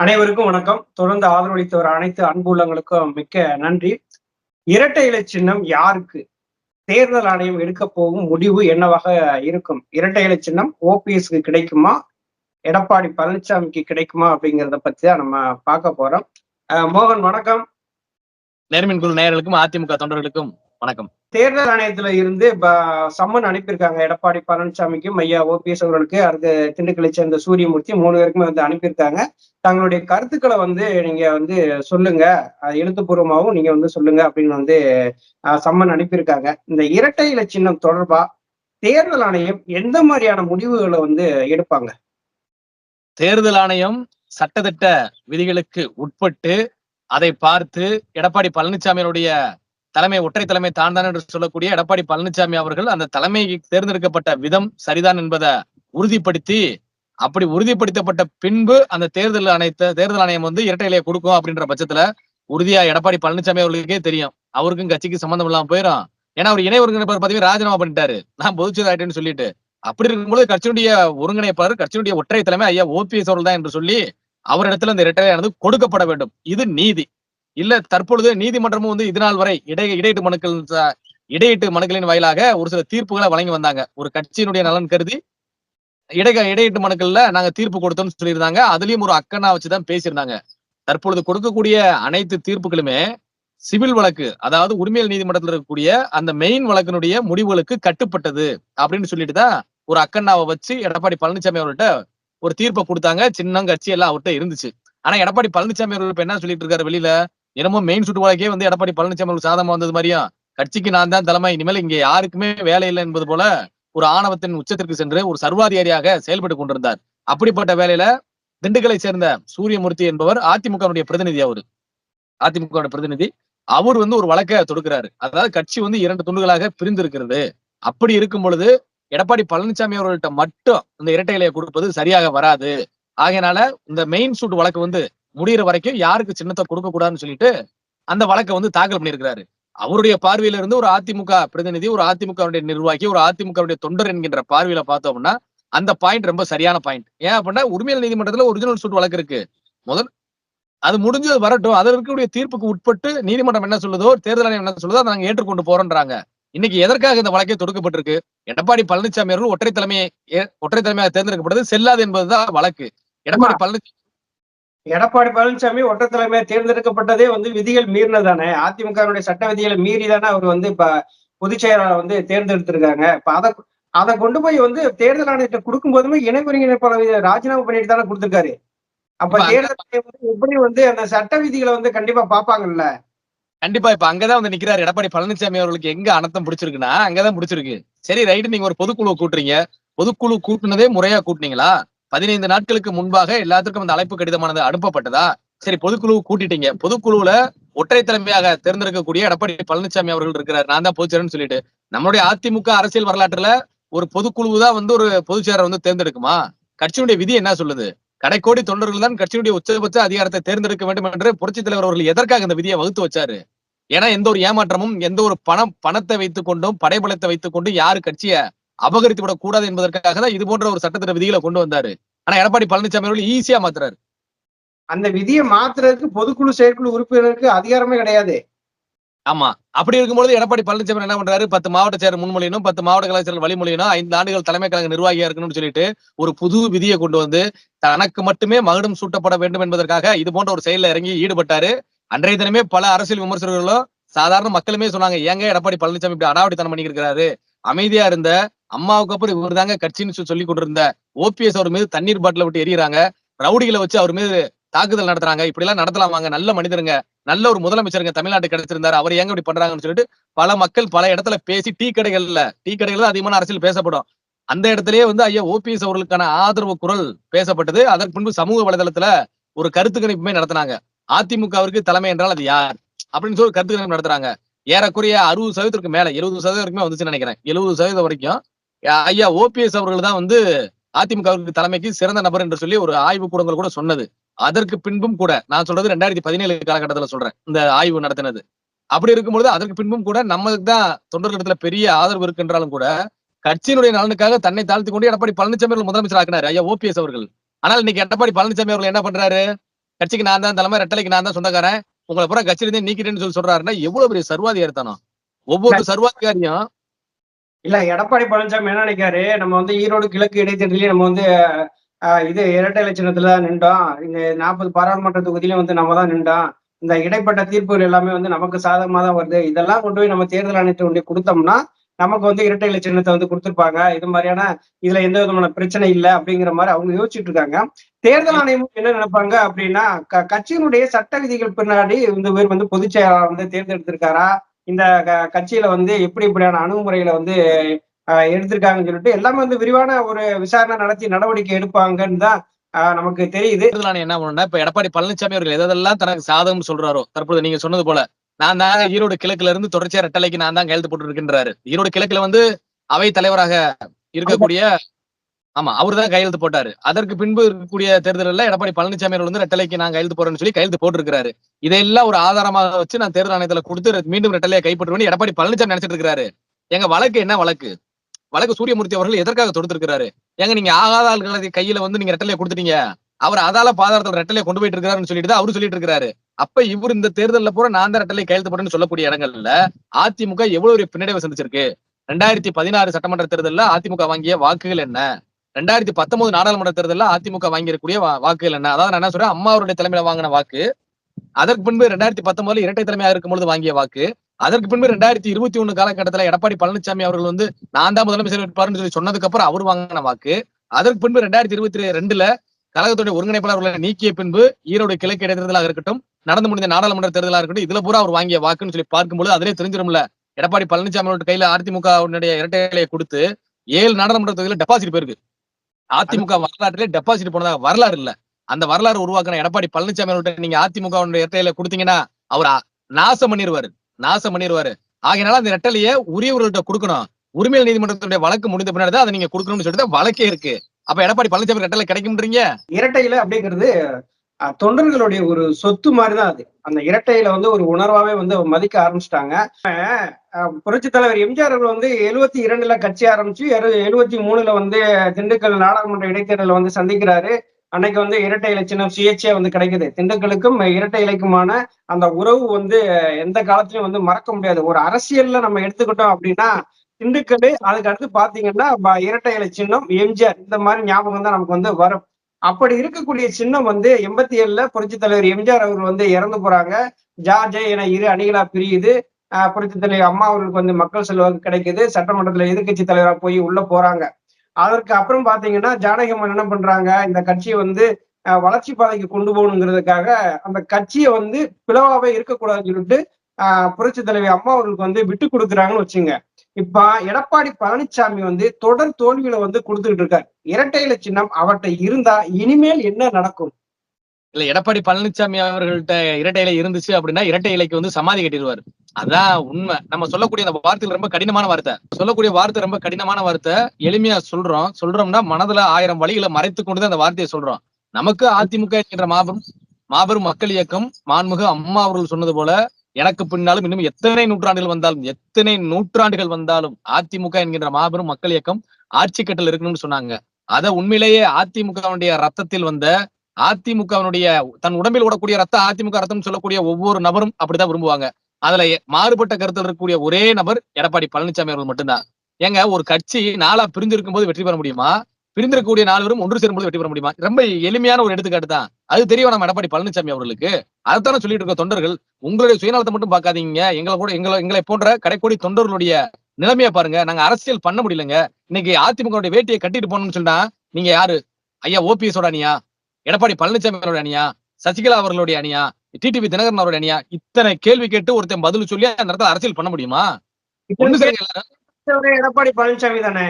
அனைவருக்கும் வணக்கம். தொடர்ந்து ஆதரவளித்தவர் அனைத்து அன்புள்ளங்களுக்கும் மிக்க நன்றி. இரட்டை இலை சின்னம் யாருக்கு? தேர்தல் ஆணையம் எடுக்க போகும் முடிவு என்னவாக இருக்கும்? இரட்டை இலை சின்னம் ஓபிஎஸ்க்கு கிடைக்குமா? எடப்பாடி பழனிசாமிக்கு கிடைக்குமா அப்படிங்கிறத பத்தி தான் நம்ம பார்க்க போறோம். அஹ் மோகன் வணக்கம். நேர்மின் குழு நேயர்களுக்கும் அதிமுக தொண்டர்களுக்கும் வணக்கம். தேர்தல் ஆணையத்துல இருந்து சம்மன் அனுப்பியிருக்காங்க. எடப்பாடி பழனிசாமிக்கும் ஐயா ஓபிஎஸ் அவர்களுக்கு அடுத்து திண்டுக்கலை சேர்ந்த சூரியமூர்த்தி மூணு பேருக்குமே வந்து அனுப்பியிருக்காங்க. தங்களுடைய கருத்துக்களை வந்து நீங்க வந்து சொல்லுங்க. எழுத்துப்பூர்வமாகவும் நீங்க வந்து சொல்லுங்க அப்படின்னு வந்து சம்மன் அனுப்பியிருக்காங்க. இந்த இரட்டை இலை சின்னம் தொடர்பா தேர்தல் ஆணையம் எந்த மாதிரியான முடிவுகளை வந்து எடுப்பாங்க? தேர்தல் ஆணையம் சட்டத்திட்ட விதிகளுக்கு உட்பட்டு அதை பார்த்து எடப்பாடி பழனிசாமியினுடைய தலைமை ஒற்றை தலைமை தான் தான் என்று சொல்லக்கூடிய எடப்பாடி பழனிசாமி அவர்கள் அந்த தலைமை தேர்ந்தெடுக்கப்பட்ட விதம் சரிதான் என்பதை உறுதிப்படுத்தி அப்படி உறுதிப்படுத்தப்பட்ட பின்பு அந்த தேர்தல் ஆணையத்தை தேர்தல் ஆணையம் வந்து இரட்டை இலையை கொடுக்கும் அப்படின்ற பட்சத்துல உறுதியா எடப்பாடி பழனிசாமி அவர்களுக்கே தெரியும். அவருக்கும் கட்சிக்கு சம்பந்தம் இல்லாம போயிடும் ஏன்னா அவர் இணை ஒருங்கிணைப்பாளர் பதவி ராஜினாமா பண்ணிட்டாரு. நான் பொதுச்செயலாளர் ஆயிட்டேன்னு சொல்லிட்டு. அப்படி இருக்கும்போது கட்சியினுடைய ஒருங்கிணைப்பாளர் கட்சியினுடைய ஒற்றை தலைமை ஐயா ஓபிஎஸ் அவர்கள் தான் என்று சொல்லி அவரிடத்துல இந்த இரட்டையானது கொடுக்கப்பட வேண்டும். இது நீதி. இல்ல தற்பொழுது நீதிமன்றமும் வந்து இதனால் வரை இடை இடையீட்டு மனுக்கள் இடையிட்டு இடையீட்டு மனுக்களின் வாயிலாக ஒரு சில தீர்ப்புகளை வழங்கி வந்தாங்க. ஒரு கட்சியினுடைய நலன் கருதி இடை இடையீட்டு மனுக்கள்ல நாங்க தீர்ப்பு கொடுத்தோம்னு சொல்லியிருந்தாங்க. அதுலயும் ஒரு அக்கன்னா வச்சுதான் பேசியிருந்தாங்க. தற்பொழுது கொடுக்கக்கூடிய அனைத்து தீர்ப்புகளுமே சிவில் வழக்கு அதாவது உரிமையல் நீதிமன்றத்தில் இருக்கக்கூடிய அந்த மெயின் வழக்கினுடைய முடிவுகளுக்கு கட்டுப்பட்டது அப்படின்னு சொல்லிட்டு தான் ஒரு அக்கண்ணாவை வச்சு எடப்பாடி பழனிசாமி அவர்கிட்ட ஒரு தீர்ப்பை கொடுத்தாங்க. சின்னம் கட்சி எல்லாம் அவர்கிட்ட இருந்துச்சு. ஆனா எடப்பாடி பழனிசாமி அவர்கள் என்ன சொல்லிட்டு இருக்காரு வெளியில? என்னமோ மெயின் சுட்டுவாக்கே வந்து எடப்பாடி பழனிசாமி சாதமா வந்தது மாதிரியும் கட்சிக்கு நான் தான் தலைமை. இனிமேல் இங்க யாருக்குமே வேலை இல்லை என்பது போல ஒரு ஆணவத்தின் உச்சத்திற்கு சென்று ஒரு சர்வாதிகாரியாக செயல்பட்டு கொண்டிருந்தார். அப்படிப்பட்ட வேலையில திண்டுக்கலை சேர்ந்த சூரியமூர்த்தி என்பவர் அதிமுகவுடைய பிரதிநிதி அவரு. அதிமுக பிரதிநிதி. அவர் வந்து ஒரு வழக்கை தொடுக்கிறாரு. அதாவது கட்சி வந்து இரண்டு துண்டுகளாக பிரிந்து இருக்கிறது அப்படி இருக்கும் பொழுது எடப்பாடி பழனிசாமி அவர்கள்ட்ட மட்டும் இந்த இரட்டை இலையை கொடுப்பது சரியாக வராது. ஆகையனால இந்த மெயின் சூட் வழக்கு வந்து முடியிற வரைக்கும் யாருக்கு சின்னத்தை கொடுக்க கூடாதுன்னு சொல்லிட்டு அந்த வழக்கை வந்து தாக்கல் பண்ணியிருக்கிறாரு. அவருடைய பார்வையில இருந்து ஒரு அதிமுக பிரதிநிதி ஒரு அதிமுகவுடைய நிர்வாகி ஒரு அதிமுகவுடைய தொண்டர் என்கின்ற பார்வையில பார்த்தோம்னா அந்த பாயிண்ட் ரொம்ப சரியான பாயிண்ட் ஏன் அப்படின்னா உரிமையல் நீதிமன்றத்துல ஒரிஜினல் சூட் வழக்கு இருக்கு. முதல் அது முடிஞ்சது வரட்டும். அதில் இருக்கக்கூடிய தீர்ப்புக்கு உட்பட்டு நீதிமன்றம் என்ன சொல்லுதோ தேர்தல் ஆணையம் என்ன சொல்லுதோ அதை நாங்க ஏற்றுக்கொண்டு போறோம்ன்றாங்க இன்னைக்கு எதற்காக இந்த வழக்கே தொடுக்கப்பட்டிருக்கு? எடப்பாடி பழனிசாமி அவர்கள் ஒற்றை தலைமையை ஒற்றை தலைமையாக தேர்ந்தெடுக்கப்பட்டது செல்லாது என்பதுதான் வழக்கு. எடப்பாடி பழனிசாமி எடப்பாடி பழனிசாமி ஒற்றை தலைமையா தேர்ந்தெடுக்கப்பட்டதே வந்து விதிகள் மீறினதானே? அதிமுகவுடைய சட்ட விதிகளை மீறி தானே அவர் வந்து இப்ப பொதுச் செயலாளர் வந்து தேர்ந்தெடுத்திருக்காங்க. இப்ப அதை அதை கொண்டு போய் வந்து தேர்தல் ஆணையத்தை கொடுக்கும் போதுமே இணை ஒருங்கிணைப்பாளர் ராஜினாமா பண்ணிட்டு தானே கொடுத்திருக்காரு. அப்ப தேர்தல் ஆணையம் வந்து எப்படி வந்து அந்த சட்ட விதிகளை வந்து கண்டிப்பா பாப்பாங்கல்ல கண்டிப்பா இப்ப அங்கதான் வந்து நிக்கிறாரு எடப்பாடி பழனிசாமி அவர்களுக்கு எங்க அனர்த்தம் பிடிச்சிருக்குன்னா அங்கதான் பிடிச்சிருக்கு சரி ரைட்டு நீங்க ஒரு பொதுக்குழு கூட்டுறீங்க. பொதுக்குழு கூட்டுனதே முறையா கூட்டுனீங்களா? பதினைந்து நாட்களுக்கு முன்பாக எல்லாத்துக்கும் அந்த அழைப்பு கடிதமானது அனுப்பப்பட்டதா? சரி பொதுக்குழு கூட்டிட்டீங்க. பொதுக்குழுவுல ஒற்றை தலைமையாக தேர்ந்தெடுக்கக்கூடிய எடப்பாடி பழனிசாமி அவர்கள் இருக்கிறார். நான் தான் பொதுச்சேரன்னு சொல்லிட்டு. நம்மளுடைய அதிமுக அரசியல் வரலாற்றுல ஒரு பொதுக்குழு தான் வந்து ஒரு பொதுச்சேரர் வந்து தேர்ந்தெடுக்குமா? கட்சியினுடைய விதி என்ன சொல்லுது? கடைக்கோடி தொண்டர்கள் தான் கட்சியினுடைய உச்சபட்ச அதிகாரத்தை தேர்ந்தெடுக்க வேண்டும் என்று புரட்சி தலைவர் அவர்கள் எதற்காக இந்த விதியை வகுத்து வச்சாரு? ஏன்னா எந்த ஒரு ஏமாற்றமும் எந்த ஒரு பணம் பணத்தை வைத்துக் கொண்டும் படைபலத்தை வைத்துக் கொண்டும் யாரு கட்சியை அபகரித்து விடக் கூடாது என்பதற்காக தான் இது போன்ற ஒரு சட்டத்திட்ட விதிகளை கொண்டு வந்தாரு. ஆனா எடப்பாடி பழனிசாமி அவர்கள் ஈஸியா மாத்துறாரு. அந்த விதியை மாத்துறதுக்கு பொதுக்குழு செயற்குழு உறுப்பினருக்கு அதிகாரமே கிடையாது. ஆமா. அப்படி இருக்கும்போது எடப்பாடி பழனிசாமி என்ன பண்றாரு? பத்து மாவட்ட செயலர் முன்மொழியணும் பத்து மாவட்ட கலாச்சார வழிமொழியணும் ஐந்து ஆண்டுகள் தலைமை கழக நிர்வாகியா இருக்கணும்னு சொல்லிட்டு ஒரு புது விதியை கொண்டு வந்து தனக்கு மட்டுமே மகுடம் சூட்டப்பட வேண்டும் என்பதற்காக இது போன்ற ஒரு செயல்ல இறங்கி ஈடுபட்டாரு. அன்றைய தினமே பல அரசியல் விமர்சகர்களும் சாதாரண மக்களுமே சொன்னாங்க ஏங்க எடப்பாடி பழனிசாமி இப்படி அடாவடித்தனம் பண்ணியிருக்கிறாரு அமைதியா இருந்த அம்மாவுக்கு அப்புறம் இவர் தாங்க கட்சின்னு சொல்லி- கொண்டிருந்த ஓபிஎஸ் அவர் மீது தண்ணீர் பாட்டில விட்டு எரியறாங்க ரவுடிகளை வச்சு அவர் மீது தாக்குதல் நடத்துறாங்க. இப்படி எல்லாம் நடத்தலாமாங்க. நல்ல மனிதருங்க. நல்ல ஒரு முதலமைச்சருங்க தமிழ்நாட்டு கிடைச்சிருந்தாரு. அவர் ஏங்க இப்படி பண்றாங்கன்னு சொல்லிட்டு பல மக்கள் பல இடத்துல பேசி டீ கடைகள்ல டீ கடைகள்ல அதிகமான அரசியல் பேசப்படும். அந்த இடத்துலயே வந்து ஐயா ஓபிஎஸ் அவர்களுக்கான ஆதரவு குரல் பேசப்பட்டது. அதற்கு முன்பு சமூக வலைதளத்துல ஒரு கருத்து கணிப்புமே நடத்தினாங்க. அதிமுகவிற்கு தலைமை என்றால் அது யார்? அப்படின்னு சொல்லி ஒரு கருத்து கணிப்பு நடத்துறாங்க. ஏறக்குறைய அறுபது சதவீதத்திற்கு மேல எழுபது சதவீதம் வரைக்குமே வந்துச்சுன்னு நினைக்கிறேன். எழுபது சதவீதம் வரைக்கும் ஐயா ஓபிஎஸ் அவர்கள் தான் வந்து அதிமுகவுக்கு தலைமைக்கு சிறந்த நபர் என்று சொல்லி ஒரு ஆய்வு கூடங்கள் கூட சொன்னது. அதற்கு பின்பும் கூட நான் சொல்றது ரெண்டாயிரத்தி பதினேழு காலகட்டத்துல சொல்றேன் இந்த ஆய்வு நடத்தினது. அப்படி இருக்கும்பொழுது அதற்கு பின்பும் கூட நமக்கு தான் தொண்டர்களிடத்துல பெரிய ஆதரவு இருக்குன்றாலும் கூட கட்சியினுடைய நலனுக்காக தன்னை தாழ்த்தி கொண்டு எடப்பாடி பழனிசாமி அவர்கள் முதலமைச்சர் ஆக்கினார் ஐயா ஓபிஎஸ் அவர்கள். ஆனால் இன்னைக்கு எடப்பாடி பழனிசாமி அவர்கள் என்ன பண்றாரு? கட்சிக்கு நான் தான் தலைமை ரெட்டலைக்கு நான் தான் சொந்தக்காரன். உங்களை பூரா கட்சியிலிருந்தே நீக்கிட்டேன்னு சொல்லி சொல்றாருன்னா எவ்வளவு பெரிய சர்வாதிகாரித்தனம் ஒவ்வொரு சர்வாதிகாரியும் இல்ல எடப்பாடி பழனிசாமி என்ன நினைக்காரு நம்ம வந்து ஈரோடு கிழக்கு இடைத்தேர்தலையும் நம்ம வந்து இது இரட்டை இலட்சணத்துல தான் நின்றோம். இந்த நாற்பது பாராளுமன்ற தொகுதியிலும் வந்து நம்ம தான் நின்றோம். இந்த இடைப்பட்ட தீர்ப்புகள் எல்லாமே வந்து நமக்கு சாதகமா தான் வருது. இதெல்லாம் கொண்டு போய் நம்ம தேர்தல் ஆணையத்தை கொடுத்தோம்னா நமக்கு வந்து இரட்டை சின்னத்தை வந்து கொடுத்துருப்பாங்க. இது மாதிரியான இதுல எந்த விதமான பிரச்சனை இல்லை அப்படிங்கிற மாதிரி அவங்க யோசிச்சுட்டு இருக்காங்க. தேர்தல் ஆணையம் என்ன நினைப்பாங்க அப்படின்னா க- கட்சியினுடைய சட்ட விதிகள் பின்னாடி இந்த பேர் வந்து பொதுச் செயலாளர் வந்து தேர்ந்தெடுத்திருக்காரா? இந்த க- கட்சியில வந்து எப்படி இப்படியான அணுகுமுறைகளை வந்து ஆஹ், எடுத்திருக்காங்கன்னு சொல்லிட்டு எல்லாமே வந்து விரிவான ஒரு விசாரணை நடத்தி நடவடிக்கை எடுப்பாங்கன்னு தான் ஆஹ், நமக்கு தெரியுது. தேர்தல் என்ன பண்ணா இப்ப எடப்பாடி பழனிசாமி அவர்கள் எதெல்லாம் தனக்கு சாதகம் சொல்றாரோ தற்போது நீங்க சொன்னது போல நான் தான் ஈரோடு கிழக்குல இருந்து தொடர்ச்சியா ரெட்டலைக்கு நான் தான் கையெழுத்து போட்டு இருக்கின்றாரு ஈரோடு கிழக்குல வந்து அவை தலைவராக இருக்கக்கூடிய ஆமா அவர் தான் கையெழுத்து போட்டாரு. அதற்கு பின்பு இருக்கக்கூடிய தேர்தலில் எடப்பாடி பழனிசாமி அவர்கள் வந்து ரெட்டலைக்கு நான் கையெழுத்து போறேன்னு சொல்லி கையெழுத்து போட்டிருக்கிறாரு. இதெல்லாம் ஒரு ஆதாரமாக வச்சு நான் தேர்தல் ஆணையத்துல கொடுத்து மீண்டும் ரெட்டலையை கைப்பற்றுவேன் எடப்பாடி பழனிசாமி நினைச்சிட்டு இருக்காரு. எங்க வழக்கு என்ன வழக்கு? வழக்கு சூரியமூர்த்தி அவர்கள் எதற்காக தொடுத்திருக்கிறாரு? ஏங்க நீங்க ஆகாத ஆள்களை கையில வந்து நீங்க ரெட்டலையை கொடுத்துட்டீங்க. அவர் அதால பாதாளத்துல ரெட்டலையை கொண்டு போயிட்டு இருக்காருன்னு சொல்லிட்டு தான் அவரு சொல்லிட்டு இருக்காரு. அப்ப இவர் இந்த தேர்தல்ல பூரா நான் தான் ரெட்டலை கையெழுத்து போட்டேன்னு சொல்லக்கூடிய இடங்கள்ல அதிமுக எவ்வளவு ஒரு பின்னடைவை சந்திச்சிருக்கு? ரெண்டாயிரத்தி பதினாறு சட்டமன்ற தேர்தலில் அதிமுக வாங்கிய வாக்குகள் என்ன? ரெண்டாயிரத்தி பத்தொன்பது நாடாளுமன்ற தேர்தலில் அதிமுக வாங்கியிருக்கக்கூடிய வாக்குகள் என்ன? அதாவது நான் என்ன சொல்றேன்? அம்மா அவருடைய தலைமையில வாங்கின வாக்கு. அதற்கு பின்பு ரெண்டாயிரத்தி பத்தொன்பதுல இரட்டை தலைமையாக இருக்கும்போது வாங்கிய வாக்கு. அதற்கு பின்பு ரெண்டாயிரத்தி இருபத்தி ஒண்ணு காலகட்டத்தில் எடப்பாடி பழனிசாமி அவர்கள் வந்து நான் தான் முதலமைச்சர் இருப்பாருன்னு சொல்லி சொன்னதுக்கு அப்புறம் அவர் வாங்கின வாக்கு. அதற்கு பின்பு ரெண்டாயிரத்தி இருபத்தி ரெண்டுல கழகத்துடைய ஒருங்கிணைப்பாளர்களை நீக்கிய பின்பு ஈரோடு கிழக்கு இடைத்தேர்தலாக இருக்கட்டும் நடந்து முடிந்த நாடாளுமன்ற தேர்தலா இருக்கட்டும் இதுல பூரா அவர் வாங்கிய வாக்குன்னு சொல்லி பார்க்கும்போது அதிலே தெரிஞ்சிடும்ல எடப்பாடி பழனிசாமி கையில அதிமுக உன்னுடைய இரட்டை கொடுத்து ஏழு நாடாளுமன்ற தொகுதியில டெபாசிட் போயிருக்கு. அதிமுக வரலாற்றிலே டெபாசிட் போனதாக வரலாறு இல்ல. அந்த வரலாறு உருவாக்குன எடப்பாடி பழனிசாமி அவர்கிட்ட நீங்க அதிமுக இரட்டையில கொடுத்தீங்கன்னா அவர் நாசம் பண்ணிடுவாரு நாசம் பண்ணிடுவாரு ஆகையினால அந்த இரட்டலையை உரியவர்கள்ட்ட கொடுக்கணும். உரிமையல் நீதிமன்றத்துடைய வழக்கு முடிந்த பின்னாடி தான் அதை நீங்க கொடுக்கணும்னு சொல்லிட்டு வழக்கே இருக்கு. அப்ப எடப்பாடி பழனிசாமி இரட்டையில கிடைக்கும்ன்றீங்க? இரட்டையில அப்படிங்கிறது தொண்டர்களுடைய ஒரு சொத்து மாதிரி தான் அது. அந்த இரட்டையில வந்து ஒரு உணர்வாவே வந்து மதிக்க ஆரம்பிச்சிட்டாங்க. புரட்சி தலைவர் எம்ஜிஆர் அவர்கள் வந்து எழுவத்தி இரண்டுல கட்சி ஆரம்பிச்சு எழுவத்தி மூணுல வந்து திண்டுக்கல் நாடாளுமன்ற இடைத்தேர்தலை வந்து சந்திக்கிறாரு. அன்னைக்கு வந்து இரட்டை இலை சின்னம் சுயேட்சையா வந்து கிடைக்குது. திண்டுக்கலுக்கும் இரட்டை இலைக்குமான அந்த உறவு வந்து எந்த காலத்திலயும் வந்து மறக்க முடியாது. ஒரு அரசியல்ல நம்ம எடுத்துக்கிட்டோம் அப்படின்னா திண்டுக்கல் அதுக்கு அடுத்து பாத்தீங்கன்னா இரட்டை இலை சின்னம் எம்ஜிஆர் இந்த மாதிரி ஞாபகம் தான் நமக்கு வந்து வரும். அப்படி இருக்கக்கூடிய சின்னம் வந்து எண்பத்தி ஏழுல புரட்சி தலைவர் எம்ஜிஆர் அவர்கள் வந்து இறந்து போறாங்க. ஜார்ஜே என இரு அணிகளா பிரியுது. புரட்சி தலைவர் அம்மா அவர்களுக்கு வந்து மக்கள் செல்வாக்கு கிடைக்குது. சட்டமன்றத்துல எதிர்க்கட்சி தலைவரா போய் உள்ள போறாங்க. அதற்கு அப்புறம் பாத்தீங்கன்னா ஜானகி அம்மா என்ன பண்றாங்க? இந்த கட்சியை வந்து வளர்ச்சி பாதைக்கு கொண்டு போகணுங்கிறதுக்காக அந்த கட்சியை வந்து பிளவாவே இருக்கக்கூடாதுன்னு சொல்லிட்டு புரட்சி தலைவி அம்மா அவர்களுக்கு வந்து விட்டு கொடுக்குறாங்கன்னு வச்சுங்க. இப்ப எடப்பாடி பழனிசாமி வந்து தொடர் தோல்வியில வந்து கொடுத்துக்கிட்டு இருக்காரு. இரட்டை இலை சின்னம் அவர்கிட்ட இருந்தா இனிமேல் என்ன நடக்கும்? இல்ல எடப்பாடி பழனிசாமி அவர்கள்ட்ட இரட்டை இலை இருந்துச்சு அப்படின்னா இரட்டை இலைக்கு வந்து சமாதி கட்டிடுவாரு. அதான் உண்மை. நம்ம சொல்லக்கூடிய அந்த வார்த்தைகள் ரொம்ப கடினமான வார்த்தை. சொல்லக்கூடிய வார்த்தை ரொம்ப கடினமான வார்த்தை. எளிமையா சொல்றோம். சொல்றோம்னா மனதுல ஆயிரம் வழிகளை மறைத்து கொண்டுதான் அந்த வார்த்தையை சொல்றோம். நமக்கு அதிமுக என்கின்ற மாபெரும் மாபெரும் மக்கள் இயக்கம் மாண்புமிகு அம்மா அவர்கள் சொன்னது போல எனக்கு பின்னாலும் இன்னும் எத்தனை நூற்றாண்டுகள் வந்தாலும் எத்தனை நூற்றாண்டுகள் வந்தாலும் அதிமுக என்கின்ற மாபெரும் மக்கள் இயக்கம் ஆட்சி கட்டல் இருக்கணும்னு சொன்னாங்க. அத உண்மையிலேயே அதிமுகவுடைய ரத்தத்தில் வந்த அதிமுகவினுடைய தன் உடம்பில் ஓடக்கூடிய ரத்த அதிமுக ரத்தம் சொல்லக்கூடிய ஒவ்வொரு நபரும் அப்படிதான் விரும்புவாங்க. அதுல மாறுபட்ட கருத்தில் இருக்கக்கூடிய ஒரே நபர் எடப்பாடி பழனிசாமி அவர்கள் மட்டும்தான். ஏங்க ஒரு கட்சி நாளா பிரிஞ்சிருக்கும் போது வெற்றி பெற முடியுமா? பிரிந்திருக்கக்கூடிய நாலு பேரும் ஒன்று சேரும்போது வெற்றி பெற முடியுமா? ரொம்ப எளிமையான ஒரு எடுத்துக்காட்டு தான். அது தெரியும் நம்ம எடப்பாடி பழனிசாமி அவர்களுக்கு. அதைத்தானே சொல்லிட்டு இருக்க தொண்டர்கள் உங்களுடைய சுயநலத்தை மட்டும் பார்க்காதீங்க. எங்களை கூட எங்களை எங்களை போன்ற கடைக்கோடி தொண்டர்களுடைய நிலைமையை பாருங்க. நாங்க அரசியல் பண்ண முடியலங்க. இன்னைக்கு அதிமுக வேட்டியை கட்டிட்டு போகணும்னு சொன்னா நீங்க யாரு? ஐயா ஓபிஎஸ் ஓட அணியா? எடப்பாடி பழனிசாமி அவருடைய அணியா? சசிகலா அவர்களுடைய அணியா? டிடிவி தினகரன் அவருடைய அணியா? இத்தனை கேள்வி கேட்டு ஒருத்தன் பதில் சொல்லி அந்த இடத்துல அரசியல் பண்ண முடியுமா? எடப்பாடி பழனிசாமி தானே?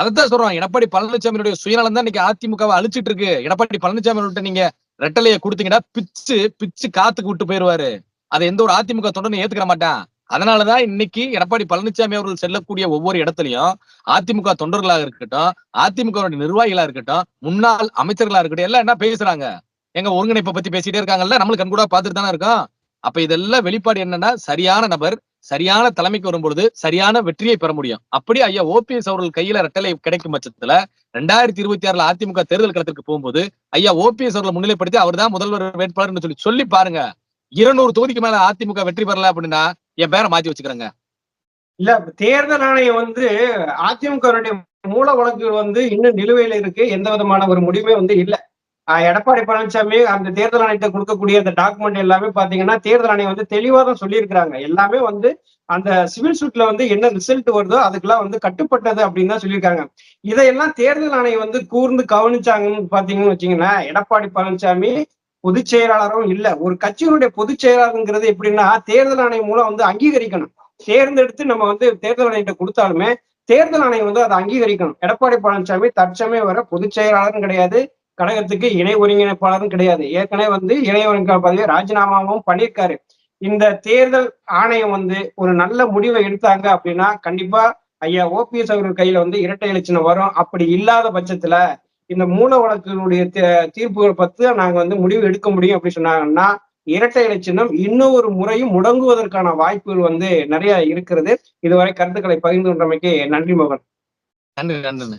அதைத்தான் சொல்றோம் எடப்பாடி பழனிசாமியுடைய சுயநலம் தான் இன்னைக்கு அதிமுகவை அழிச்சிட்டு இருக்கு எடப்பாடி பழனிசாமி நீங்க ரெட்டலையை கொடுத்தீங்கன்னா பிச்சு பிச்சு காத்துக்கு விட்டு போயிருவாரு. அதை எந்த ஒரு அதிமுக தொண்டனும் ஏத்துக்கிற மாட்டான். அதனாலதான் இன்னைக்கு எடப்பாடி பழனிசாமி அவர்கள் செல்லக்கூடிய ஒவ்வொரு இடத்துலயும் அதிமுக தொண்டர்களாக இருக்கட்டும் அதிமுக நிர்வாகிகளா இருக்கட்டும் முன்னாள் அமைச்சர்களா இருக்கட்டும் எல்லாம் என்ன பேசுறாங்க? எங்க ஒருங்கிணைப்பை பத்தி பேசிட்டே இருக்காங்கல்ல? நம்மளுக்கு கண்கூடா பாத்துட்டு தானே இருக்கோம். அப்ப இதெல்லாம் வெளிப்பாடு என்னன்னா சரியான நபர் சரியான தலைமைக்கு வரும்பொழுது சரியான வெற்றியை பெற முடியும். அப்படி ஐயா ஓபிஎஸ் அவர்கள் கையில ரெட்டலை கிடைக்கும் பட்சத்துல ரெண்டாயிரத்தி இருபத்தி ஆறுல அதிமுக தேர்தல் களத்திற்கு போகும்போது ஐயா ஓபிஎஸ் அவர்களை முன்னிலைப்படுத்தி அவர் தான் முதல்வர் வேட்பாளர்னு சொல்லி சொல்லி பாருங்க. இருநூறு தொகுதிக்கு மேல அதிமுக வெற்றி பெறல அப்படின்னா என் பேரை மாத்தி வச்சுக்கிறேங்க. இல்ல தேர்தல் ஆணையம் வந்து அதிமுக மூல வழக்கு வந்து இன்னும் நிலுவையில இருக்கு. எந்த விதமான ஒரு முடிவே வந்து இல்ல. எடப்பாடி பழனிசாமி அந்த தேர்தல் ஆணையத்தை கொடுக்கக்கூடிய அந்த டாக்குமெண்ட் எல்லாமே பாத்தீங்கன்னா தேர்தல் ஆணையம் வந்து தெளிவா தான் சொல்லியிருக்கிறாங்க. எல்லாமே வந்து அந்த சிவில் சூட்ல வந்து என்ன ரிசல்ட் வருதோ அதுக்கெல்லாம் வந்து கட்டுப்பட்டது அப்படின்னு தான் சொல்லியிருக்காங்க. இதையெல்லாம் தேர்தல் ஆணையம் வந்து கூர்ந்து கவனிச்சாங்கன்னு பாத்தீங்கன்னு வச்சீங்கன்னா எடப்பாடி பழனிசாமி பொதுச் செயலாளரும் இல்ல. ஒரு கட்சியினுடைய பொதுச் செயலாளருங்கிறது எப்படின்னா தேர்தல் ஆணையம் மூலம் வந்து அங்கீகரிக்கணும். தேர்ந்தெடுத்து நம்ம வந்து தேர்தல் ஆணையத்தை கொடுத்தாலுமே தேர்தல் ஆணையம் வந்து அதை அங்கீகரிக்கணும். எடப்பாடி பழனிசாமி தற்சமயம் வர பொதுச் செயலாளரும் கிடையாது. கழகத்துக்கு இணை ஒருங்கிணைப்பாளரும் கிடையாது. ஏற்கனவே வந்து இணை ஒருங்கிணைப்பாளர் ராஜினாமாவும் பண்ணியிருக்காரு. இந்த தேர்தல் ஆணையம் வந்து ஒரு நல்ல முடிவை எடுத்தாங்க அப்படின்னா கண்டிப்பா ஐயா ஓபிஎஸ் அவர்கள் கையில வந்து இரட்டை இலச்சினம் வரும். அப்படி இல்லாத பட்சத்துல இந்த மூல வழக்குகளுடைய தீ- தீர்ப்புகள் பத்து நாங்க வந்து முடிவு எடுக்க முடியும் அப்படி சொன்னாங்கன்னா இரட்டை இலச்சினம் இன்னும் ஒரு முறையும் முடங்குவதற்கான வாய்ப்புகள் வந்து நிறைய இருக்கிறது. இதுவரை கருத்துக்களை பகிர்ந்து கொண்டமைக்கு நன்றி மகன். நன்றி நன்றி